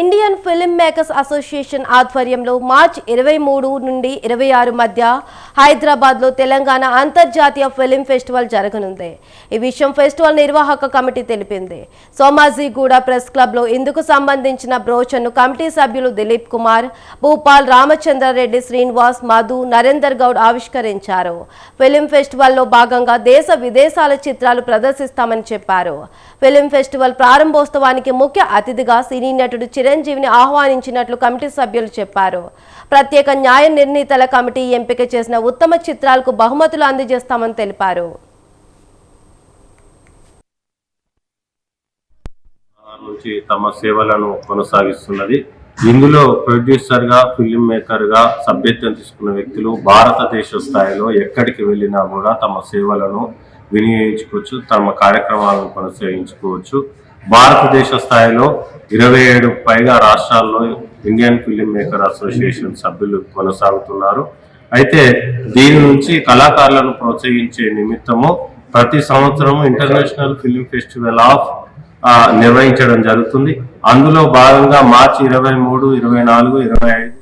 Indian film makers association ఆధ్వర్యంలో March ఇరవై మూడు నుండి ఇరవై ఆరు మధ్య హైదరాబాద్లో తెలంగాణ అంతర్జాతీయ ఫిల్మ్ ఫెస్టివల్ జరగనుంది. ఈ విషయం ఫెస్టివల్ నిర్వాహక కమిటీ తెలిపింది. సోమాజిగూడ ప్రెస్ క్లబ్లో ఇందుకు సంబంధించిన బ్రోచర్ను కమిటీ సభ్యులు దిలీప్ కుమార్ భూపాల్ రామచంద్రారెడ్డి శ్రీనివాస్ మధు నరేందర్ గౌడ్ ఆవిష్కరించారు. ఫిలిం ఫెస్టివల్లో భాగంగా దేశ విదేశాల చిత్రాలు ప్రదర్శిస్తామని చెప్పారు. ఫిలిం ఫెస్టివల్ ప్రారంభోత్సవానికి ముఖ్య అతిథిగా సినీ నటుడు చిరంజీవిని ఆహ్వానించినట్లు కమిటీ సభ్యులు చెప్పారు. ప్రత్యేక న్యాయ నిర్ణీతల కమిటీ ఎంపిక చేసిన ఉత్తమ చిత్రాలకు బహుమతులు అందజేస్తామని తెలిపారు. నుంచి తమ సేవలను కొనసాగిస్తున్నది. ఇందులో ప్రొడ్యూసర్గా ఫిల్మ్ మేకర్గా సభ్యత్వం తీసుకున్న వ్యక్తులు భారతదేశ స్థాయిలో ఎక్కడికి వెళ్ళినా కూడా తమ సేవలను వినియోగించుకోవచ్చు తమ కార్యక్రమాలను కొనసాగించుకోవచ్చు. భారతదేశ స్థాయిలో ఇరవై ఏడు పైగా రాష్ట్రాల్లో ఇండియన్ ఫిలిం మేకర్ అసోసియేషన్ సభ్యులు కొనసాగుతున్నారు. అయితే దీని నుంచి కళాకారులను ప్రోత్సహించే నిమిత్తము ప్రతి సంవత్సరం ఇంటర్నేషనల్ ఫిలిం ఫెస్టివల్ ఆఫ్ నిర్వహించడం జరుగుతుంది. అందులో భాగంగా మార్చి ఇరవై మూడు ఇరవై నాలుగు ఇరవై ఐదు